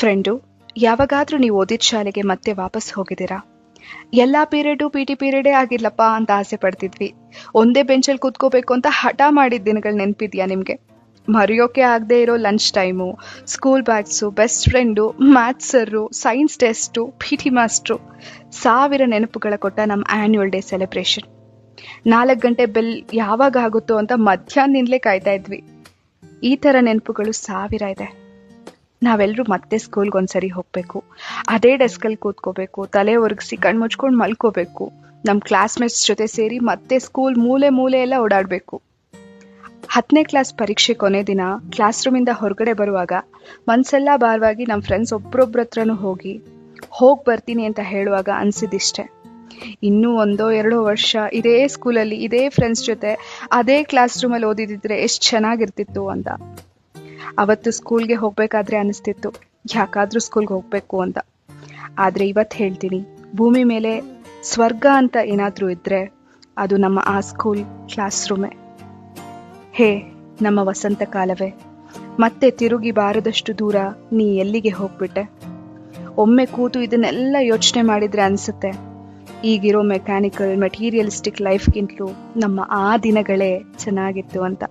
Friend ಯಾವಾಗಾದ್ರೂ ನೀವು ಓದಿದ ಶಾಲೆಗೆ ಮತ್ತೆ ವಾಪಸ್ ಹೋಗಿದ್ದೀರಾ? ಎಲ್ಲ ಪೀರಿಯಡು ಪಿ ಟಿ ಪೀರಿಯಡೇ ಆಗಿಲ್ಲಪ್ಪ ಅಂತ ಆಸೆ ಪಡ್ತಿದ್ವಿ. ಒಂದೇ ಬೆಂಚಲ್ಲಿ ಕೂತ್ಕೋಬೇಕು ಅಂತ ಹಠ ಮಾಡಿದ ದಿನಗಳು ನೆನಪಿದ್ಯಾ ನಿಮಗೆ? ಮರೆಯೋಕೆ ಆಗದೆ ಇರೋ lunch time school bags best friend maths sir science test P T master ಸಾವಿರ ನೆನಪುಗಳ ಕೊಟ್ಟ ನಮ್ಮ ಆ್ಯನ್ಯುವಲ್ ಡೇ ಸೆಲೆಬ್ರೇಷನ್ ನಾಲ್ಕು ಗಂಟೆ ಬೆಲ್ ಯಾವಾಗ ಆಗುತ್ತೋ ಅಂತ ಮಧ್ಯಾಹ್ನದಿಂದಲೇ ಕಾಯ್ತಾ ಇದ್ವಿ. ಈ ಥರ ನೆನಪುಗಳು ಸಾವಿರ ಇದೆ. ನಾವೆಲ್ಲರೂ ಮತ್ತೆ ಸ್ಕೂಲ್ಗೆ ಒಂದ್ಸರಿ ಹೋಗಬೇಕು. ಅದೇ ಡೆಸ್ಕಲ್ಲಿ ಕೂತ್ಕೋಬೇಕು, ತಲೆ ಒರಗಿಸಿ ಕಣ್ಣು ಮುಚ್ಕೊಂಡು ಮಲ್ಕೋಬೇಕು. ನಮ್ಮ ಕ್ಲಾಸ್ಮೇಟ್ಸ್ ಜೊತೆ ಸೇರಿ ಮತ್ತೆ ಸ್ಕೂಲ್ ಮೂಲೆ ಮೂಲೆ ಎಲ್ಲ ಓಡಾಡಬೇಕು. ಹತ್ತನೇ ಕ್ಲಾಸ್ ಪರೀಕ್ಷೆ ಕೊನೆ ದಿನ ಕ್ಲಾಸ್ ರೂಮಿಂದ ಹೊರಗಡೆ ಬರುವಾಗ ಮನ್ಸೆಲ್ಲ ಭಾರವಾಗಿ ನಮ್ಮ ಫ್ರೆಂಡ್ಸ್ ಒಬ್ರೊಬ್ರ ಹತ್ರನೂ ಹೋಗಿ ಹೋಗಿ ಬರ್ತೀನಿ ಅಂತ ಹೇಳುವಾಗ ಅನ್ಸಿದಿಷ್ಟೆ. ಇನ್ನೂ ಒಂದೋ ಎರಡೋ ವರ್ಷ, ಇದೇ ಸ್ಕೂಲಲ್ಲಿ ಇದೇ ಫ್ರೆಂಡ್ಸ್ ಜೊತೆ, ಅದೇ ಕ್ಲಾಸ್ ರೂಮಲ್ಲಿ ಓದಿದಿದ್ರೆ ಎಷ್ಟು ಚೆನ್ನಾಗಿರ್ತಿತ್ತು ಅಂತ. ಅವತ್ತು ಸ್ಕೂಲ್ಗೆ ಹೋಗ್ಬೇಕಾದ್ರೆ ಅನಿಸ್ತಿತ್ತು. ಯಾಕಾದ್ರೂ ಸ್ಕೂಲ್ಗೆ ಹೋಗ್ಬೇಕು ಅಂತ. ಆದ್ರೆ ಇವತ್ತು ಹೇಳ್ತೀನಿ, ಭೂಮಿ ಮೇಲೆ ಸ್ವರ್ಗ ಅಂತ ಏನಾದರೂ ಇದ್ರೆ ಅದು ನಮ್ಮ ಆ ಸ್ಕೂಲ್ ಕ್ಲಾಸ್ ರೂಮೇ ಹೇ, ನಮ್ಮ ವಸಂತ ಕಾಲವೇ. ಮತ್ತೆ ತಿರುಗಿ ಬಾರದಷ್ಟು ದೂರ ನೀ ಎಲ್ಲಿಗೆ ಹೋಗ್ಬಿಟ್ಟೆ? ಒಮ್ಮೆ ಕೂತು ಇದನ್ನೆಲ್ಲ ಯೋಚನೆ ಮಾಡಿದ್ರೆ ಅನ್ಸುತ್ತೆ. ಈಗಿರೋ ಮೆಕ್ಯಾನಿಕಲ್, ಮೆಟೀರಿಯಲಿಸ್ಟಿಕ್ ಲೈಫ್ಗಿಂತಲೂ ನಮ್ಮ ಆ ದಿನಗಳೇ ಚೆನ್ನಾಗಿತ್ತು ಅಂತ.